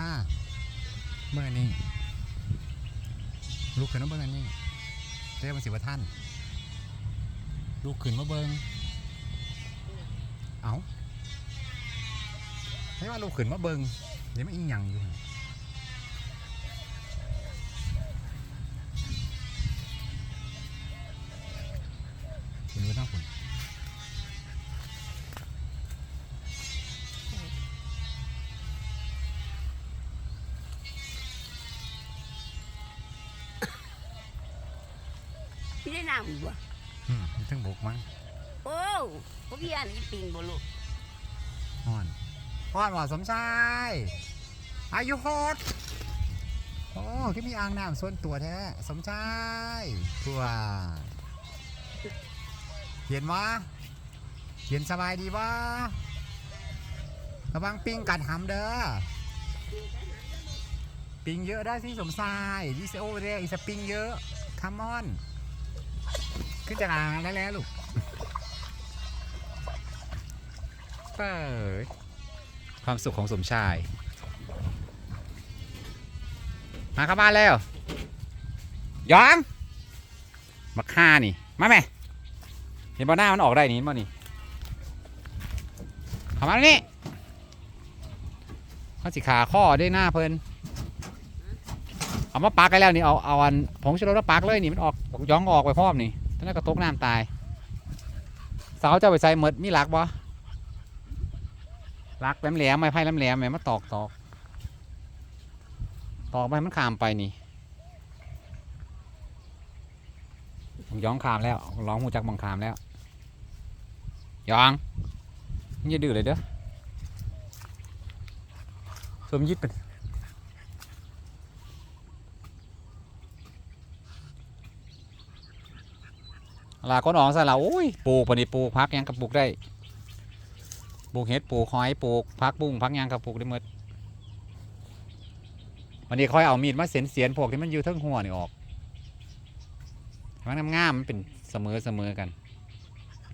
้าเบิ่อนี้ลูกขึ้นมาเบิ้งอันนี้เรียกมันสิว่าท่าน ลูกขึ้นมาเบิ้งเอาให้ว่าลูกขึ้นมาเบิ้งเดี๋ยวมันอีหยังอยู่ ได้น้ำอีกบ่อืมมันถึงบกมั้งโอ้พวกพี่อันนี้ปิงบ่ลูกฮ้อนฮ้อนว่าสมชายอายุโฮดโอ้ที่มีอ่างน้ำส่วนตัวแท้สมชายทัวเย็นวะเย็นสบายดีวะระวังปิ้งกัดหำเด้อปิงเยอะได้สิสมชายดิเซโอเรียอีสปิงเยอะคัมอน ขึ้นจากอ่างได้แล้วลูกเปิดความสุขของสมชาย มาเข้าบ้านแล้วยองมาฆ่านี่ มาแม่เห็นบอหน้ามันออกได้นี่บ่นี่เข้ามาแล้วนี่เขาสิขาข้อด้วยหน้าเพลินเอามาปักกันแล้วนี่เอาเอาอันผงชูรสมาปักเลยนี่มันออกย้องออกไปพร้อมนี่ ท่านนนก็ตกน้ำตายสาวเจ้าไปใส่หมดมีหลักบ่หลักแหลมๆไม้ไผ่แหลมๆแม่มาตอกตอกตอกไปมันขามไปนี่ผมย้องขามแล้วร้องหูจักบังขามแล้วย้องมึงอย่าดื้อเลยเด้อสมยิดเป็น ลาก้นอองซะแล้วโอ้ยปลูกปนี่ปลูกพักยังกับปลูกได้ปลูกเห็ดปลูกหอยปลูกพักบุ้งพักยังกับปลูกได้หมดวันนี้คอยเอามีดมาเสียนเสียนพวกที่มันอยู่ทั้งหัวนี่ออกมันงามๆมันเป็นเสมอเสมอๆกัน